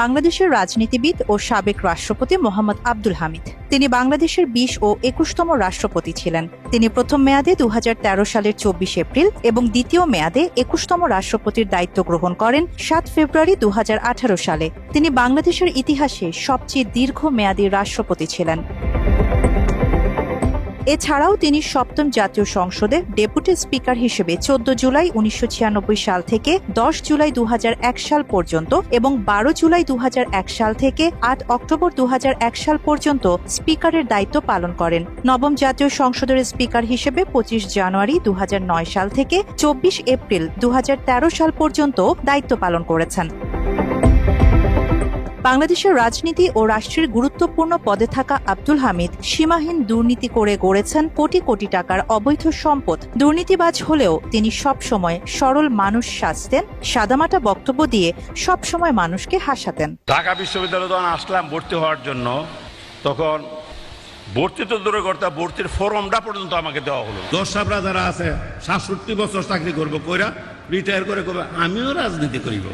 বাংলাদেশের রাজনীতিবিদ ও সাবেক রাষ্ট্রপতি মোহাম্মদ আব্দুল হামিদ। তিনি বাংলাদেশের বিশ ও একুশতম রাষ্ট্রপতি ছিলেন। তিনি প্রথম মেয়াদে দু হাজার তেরো সালের চব্বিশ এপ্রিল এবং দ্বিতীয় মেয়াদে একুশতম রাষ্ট্রপতির দায়িত্ব গ্রহণ করেন সাত ফেব্রুয়ারি দু হাজার আঠারো সালে। তিনি বাংলাদেশের ইতিহাসে সবচেয়ে দীর্ঘ মেয়াদী রাষ্ট্রপতি ছিলেন। এছাড়াও তিনি সপ্তম জাতীয় সংসদের ডেপুটি স্পিকার হিসেবে চোদ্দ জুলাই উনিশশো ছিয়ানব্বই সাল থেকে দশ জুলাই দুহাজার এক সাল পর্যন্ত এবং বারো জুলাই দুহাজার এক সাল থেকে আট অক্টোবর দু হাজার এক সাল পর্যন্ত স্পিকারের দায়িত্ব পালন করেন। নবম জাতীয় সংসদের স্পিকার হিসেবে পঁচিশ জানুয়ারি দু হাজার নয় সাল থেকে চব্বিশ এপ্রিল দুহাজার তেরো সাল পর্যন্ত দায়িত্ব পালন করেছেন। বাংলাদেশের রাজনীতি ও রাষ্ট্রের গুরুত্বপূর্ণ পদে থাকা আব্দুল হামিদ সীমাহীন দুর্নীতি করে গড়েছেন কোটি কোটি টাকার অবৈধ সম্পদ। দুর্নীতিবাজ হলেও তিনি সব সময় সরল মানুষ সাজতেন সাদামাটা বক্তব্য দিয়ে সব সময় মানুষকে হাসাতেন। ঢাকা বিশ্ববিদ্যালয়ে যখন আসলাম ভর্তি হওয়ার জন্য তখন ভর্তি তো দূরে করতে ভর্তির ফর্মটা পর্যন্ত আমাকে দেওয়া হলো। দর্শকরা যারা আছে সাতষট্টি বছর চাকরি করব কইরা রিটায়ার করে করবে আমিও রাজনীতি করিব।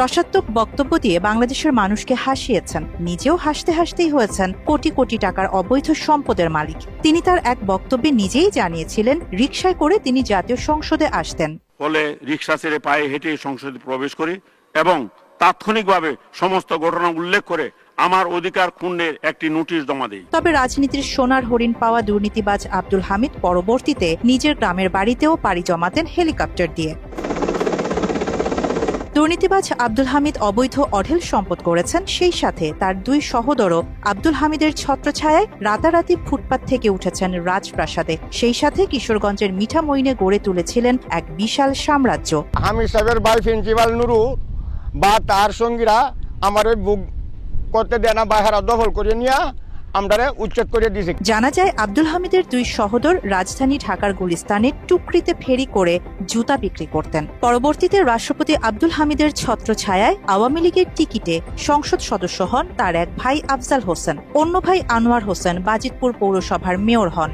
রসাত্মক বক্তব্য দিয়ে বাংলাদেশের মানুষকে হাসিয়েছেন নিজেও হাসতে হাসতেই হয়েছেন কোটি কোটি টাকার অবৈধ সম্পদের মালিক। তিনি তার এক বক্তব্যে নিজেই জানিয়েছিলেন রিকশায় করে তিনি জাতীয় সংসদে আসতেন। ফলে রিক্সা ছেড়ে পায়ে হেঁটে সংসদে প্রবেশ করি এবং তাৎক্ষণিকভাবে সমস্ত ঘটনা উল্লেখ করে আমার অধিকার ক্ষুণ্ণের একটি নোটিশ জমা দিই। তবে রাজনীতির সোনার হরিণ পাওয়া দুর্নীতিবাজ আব্দুল হামিদ পরবর্তীতে নিজের গ্রামের বাড়িতেও পাড়ি জমাতেন হেলিকপ্টার দিয়ে। দুর্নীতিবাজ আব্দুল হামিদ অবৈধ অঢেল সম্পদ করেছেন, সেই সাথে তার দুই সহোদরও আব্দুল হামিদের ছত্রছায়ায় রাতারাতি ফুটপাত থেকে উঠেছেন রাজপ্রাসাদে। সেই সাথে কিশোরগঞ্জের মিঠামইনে গড়ে তুলেছিলেন এক বিশাল সাম্রাজ্য। হামিদ সাহেবের ভাই প্রিন্সিপাল নুরু বা তার সঙ্গীরা আমার বুক করতে দেয় না দখল করে নিয়ে আমরা উচ্ছেদ করে দিয়েছি জানা যায় আব্দুল হামিদের দুই সহোদর রাজধানী ঢাকার গুলিস্তানে টুকরিতে ফেরি করে জুতা বিক্রি করতেন। পরবর্তীতে রাষ্ট্রপতি আব্দুল হামিদের ছত্রছায়ায় আওয়ামী লীগের টিকিটে সংসদ সদস্য হন তার এক ভাই আফজাল হোসেন। অন্য ভাই আনোয়ার হোসেন বাজিতপুর পৌরসভার মেয়র হন।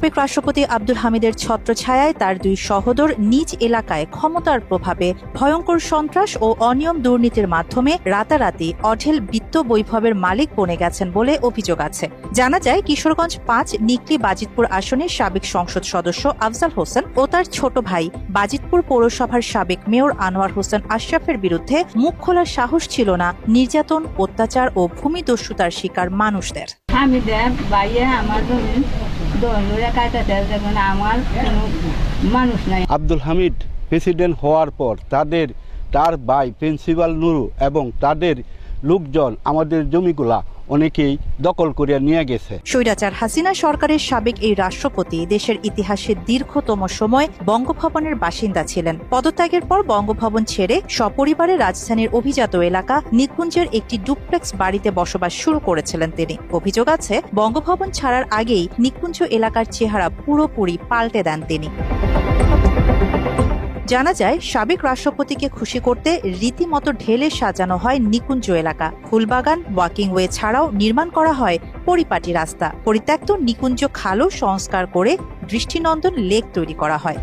সাবেক রাষ্ট্রপতি আব্দুল হামিদের ছত্রছায়ায় তার দুই সহোদর নিজ এলাকায় ক্ষমতার প্রভাবে ভয়ঙ্কর সন্ত্রাস ও অনিয়ম দুর্নীতির মাধ্যমে রাতারাতি অঢেল বিত্ত বৈভবের মালিক বনে গেছেন বলে অভিযোগ আছে। জানা যায়, কিশোরগঞ্জ পাঁচ, নিকলি বাজিতপুর আসনের সাবেক সংসদ সদস্য আফজাল হোসেন ও তার ছোট ভাই বাজিতপুর পৌরসভার সাবেক মেয়র আনোয়ার হোসেন আশরাফের বিরুদ্ধে মুখ খোলার সাহস ছিল না। নির্যাতন, অত্যাচার ও ভূমিদস্যুতার শিকার মানুষদের। আমার আমার মানুষ নাই। আব্দুল হামিদ প্রেসিডেন্ট হওয়ার পর তাদের, তার ভাই প্রিন্সিপাল নুরু এবং তাদের লোকজন আমাদের জমিগুলা অনেকেই দখল করে নিয়ে গেছে। স্বৈরাচার হাসিনা সরকারের সাবেক এই রাষ্ট্রপতি দেশের ইতিহাসে দীর্ঘতম সময় বঙ্গভবনের বাসিন্দা ছিলেন। পদত্যাগের পর বঙ্গভবন ছেড়ে সপরিবারে রাজধানীর অভিজাত এলাকা নিকুঞ্জের একটি ডুপ্লেক্স বাড়িতে বসবাস শুরু করেছিলেন তিনি। অভিযোগ আছে, বঙ্গভবন ছাড়ার আগেই নিকুঞ্জ এলাকার চেহারা পুরোপুরি পাল্টে দেন তিনি। জানা যায়, সাবেক রাষ্ট্রপতিকে খুশি করতে রীতিমতো ঢেলে সাজানো হয় নিকুঞ্জ এলাকা। ফুলবাগান ওয়াকিং ওয়ে ছাড়াও নির্মাণ করা হয় পরিপাটি রাস্তা। পরিত্যক্ত নিকুঞ্জ খালও সংস্কার করে দৃষ্টিনন্দন লেক তৈরি করা হয়।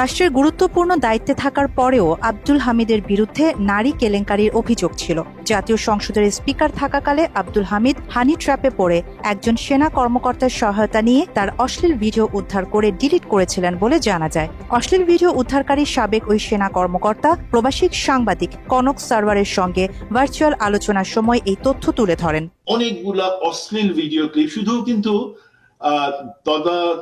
রাষ্ট্রের গুরুত্বপূর্ণ দায়িত্বে থাকার পরেও আব্দুল হামিদের বিরুদ্ধে নারী কেলেঙ্কারির অভিযোগ ছিল। জাতীয় সংসদের স্পিকার থাকাকালে আব্দুল হামিদ হানি ট্র্যাপে পড়ে একজন সেনা কর্মকর্তার সহায়তা নিয়ে তার অশ্লীল ভিডিও উদ্ধার করে ডিলিট করেছিলেন বলে জানা যায়। অশ্লীল ভিডিও উদ্ধারকারী সাবেক ওই সেনা কর্মকর্তা, প্রবাসী সাংবাদিক কনক সার্ভারের সঙ্গে ভার্চুয়াল আলোচনার সময় এই তথ্য তুলে ধরেন। অনেকগুলা অশ্লীল ভিডিও ক্লিপ, শুধু কিন্তু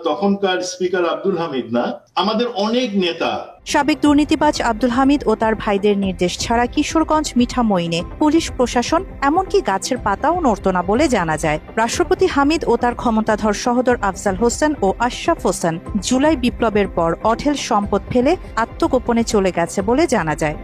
তখনকার স্পিকার আব্দুল হামিদ না, আমাদের অনেক নেতা। সাবেক দুর্নীতিবাজ আব্দুল হামিদ ও তার ভাইদের নির্দেশ ছাড়া কিশোরগঞ্জ মিঠামইনে পুলিশ, প্রশাসন, এমনকি গাছের পাতাও নড়ত না বলে জানা যায়। রাষ্ট্রপতি হামিদ ও তার ক্ষমতাধর সহদর আফজাল হোসেন ও আশরাফ হোসেন জুলাই বিপ্লবের পর অঢেল সম্পদ ফেলে আত্মগোপনে চলে গেছে বলে জানা যায়।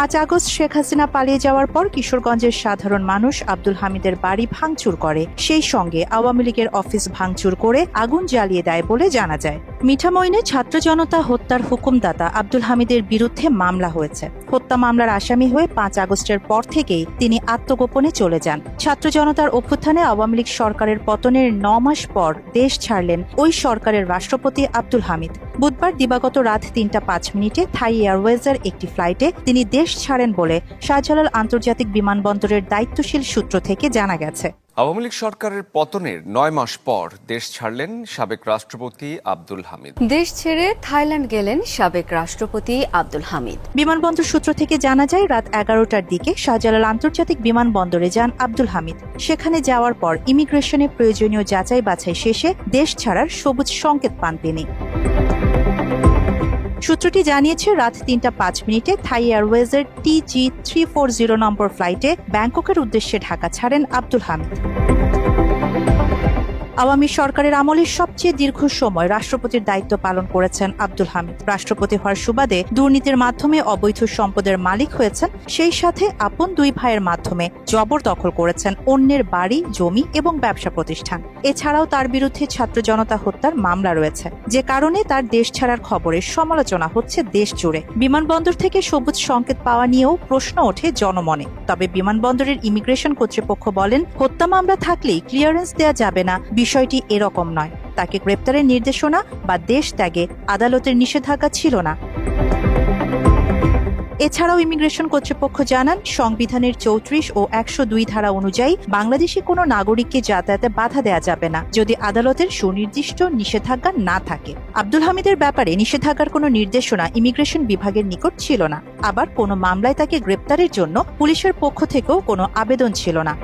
পাঁচ আগস্ট শেখ হাসিনা পালিয়ে যাওয়ার পর কিশোরগঞ্জের সাধারণ মানুষ আব্দুল হামিদের বাড়ি ভাঙচুর করে। সেই সঙ্গে আওয়ামী লীগের অফিস ভাঙচুর করে আগুন জ্বালিয়ে দেয় বলে জানা যায়। মিঠামইনে ছাত্র জনতা হত্যার হুকুমদাতা আব্দুল হামিদের বিরুদ্ধে মামলা হয়েছে। হত্যা মামলার আসামি হয়ে পাঁচ আগস্টের পর থেকেই তিনি আত্মগোপনে চলে যান। ছাত্র জনতার অভ্যুত্থানে আওয়ামী লীগ সরকারের পতনের ন মাস পর দেশ ছাড়লেন ওই সরকারের রাষ্ট্রপতি আব্দুল হামিদ। বুধবার দিবাগত রাত তিনটা পাঁচ মিনিটে থাই এয়ারওয়েজের একটি ফ্লাইটে তিনি দেশ ছাড়েন বলে শাহজালাল আন্তর্জাতিক বিমানবন্দরের দায়িত্বশীল সূত্র থেকে জানা গেছে। আওয়ামী লীগ সরকারের পতনের নয় মাস পর দেশ ছাড়লেন সাবেক রাষ্ট্রপতি আব্দুল হামিদ। দেশ ছেড়ে থাইল্যান্ড গেলেন সাবেক রাষ্ট্রপতি আব্দুল হামিদ। বিমানবন্দর সূত্র থেকে জানা যায় রাত এগারোটার দিকে শাহজালাল আন্তর্জাতিক বিমানবন্দরে যান আব্দুল হামিদ। সেখানে যাওয়ার পর ইমিগ্রেশনে প্রয়োজনীয় যাচাই বাছাই শেষে দেশ ছাড়ার সবুজ সংকেত পান তিনি। সূত্রটি জানিয়েছে, রাত তিনটা পাঁচ মিনিটে Thai এয়ারওয়েজের TG three four zero number ফ্লাইটে ব্যাংককের উদ্দেশ্যে ঢাকা ছাড়েন আব্দুল হামিদ। আওয়ামী সরকারের আমলে সবচেয়ে দীর্ঘ সময় রাষ্ট্রপতির দায়িত্ব পালন করেছেন আব্দুল হামিদ। রাষ্ট্রপতি হওয়ার সুবাদে দুর্নীতির মাধ্যমে অবৈধ সম্পদের মালিক হয়েছেন, সেই সাথে আপন দুই ভাইয়ের মাধ্যমে জবরদখল করেছেন অন্যের বাড়ি, জমি এবং ব্যবসা প্রতিষ্ঠান। এছাড়াও তার বিরুদ্ধে ছাত্র জনতা হত্যার মামলা রয়েছে। যে কারণে তার দেশ ছাড়ার খবরের সমালোচনা হচ্ছে দেশ জুড়ে। বিমানবন্দর থেকে সবুজ সংকেত পাওয়া নিয়েও প্রশ্ন ওঠে জনমনে। তবে বিমানবন্দরের ইমিগ্রেশন কর্তৃপক্ষ বলেন, হত্যা মামলা থাকলেই ক্লিয়ারেন্স দেওয়া যাবে না বিষয়টি এরকম নয়। তাকে গ্রেপ্তারের নির্দেশনা বা দেশ ত্যাগে আদালতের নিষেধাজ্ঞা ছিল না। এছাড়াও ইমিগ্রেশন কর্তৃপক্ষ জানান, সংবিধানের চৌত্রিশ ও একশো দুই ধারা অনুযায়ী বাংলাদেশি কোনো নাগরিককে যাতায়াতে বাধা দেওয়া যাবে না যদি আদালতের সুনির্দিষ্ট নিষেধাজ্ঞা না থাকে। আব্দুল হামিদের ব্যাপারে নিষেধাজ্ঞার কোনো নির্দেশনা ইমিগ্রেশন বিভাগের নিকট ছিল না। আবার কোনো মামলায় তাকে গ্রেপ্তারের জন্য পুলিশের পক্ষ থেকেও কোনো আবেদন ছিল না।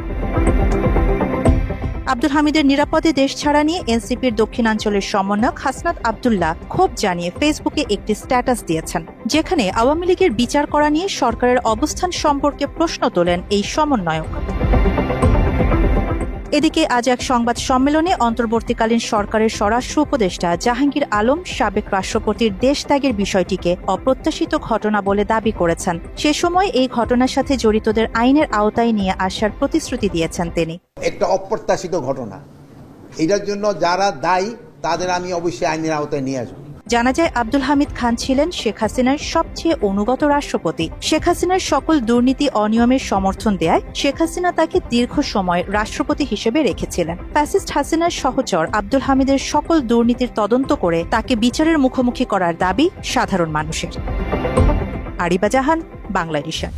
আব্দুল হামিদের নিরাপদে দেশ ছাড়া নিয়ে এনসিপির দক্ষিণাঞ্চলের সমন্বয়ক হাসনাত আবদুল্লাহ ক্ষোভ জানিয়ে ফেসবুকে একটি স্ট্যাটাস দিয়েছেন, যেখানে আওয়ামী লীগের বিচার করা নিয়ে সরকারের অবস্থান সম্পর্কে প্রশ্ন তোলেন এই সমন্বয়ক। এদিকে আজ এক সংবাদ সম্মেলনে অন্তর্বর্তীকালীন সরকারের স্বরাষ্ট্র উপদেষ্টা জাহাঙ্গীর আলম সাবেক রাষ্ট্রপতির দেশ ত্যাগের বিষয়টিকে অপ্রত্যাশিত ঘটনা বলে দাবি করেছেন। সে সময় এই ঘটনার সাথে জড়িতদের আইনের আওতায় নিয়ে আসার প্রতিশ্রুতি দিয়েছেন তিনি। একটা অপ্রত্যাশিত ঘটনা। এটার জন্য যারা দায়ী, তাদের আমি অবশ্যই আইনের আওতায় নিয়ে আসব। জানা যায় আব্দুল হামিদ খান ছিলেন শেখ হাসিনার সবচেয়ে অনুগত রাষ্ট্রপতি। শেখ হাসিনার সকল দুর্নীতি অনিয়মের সমর্থন দেয় শেখ হাসিনা তাকে দীর্ঘ সময় রাষ্ট্রপতি হিসেবে রেখেছিলেন। ফ্যাসিস্ট হাসিনার সহচর আব্দুল হামিদের সকল দুর্নীতির তদন্ত করে তাকে বিচারের মুখোমুখি করার দাবি সাধারণ মানুষের। আরিবা জাহান বাংলা এডিশন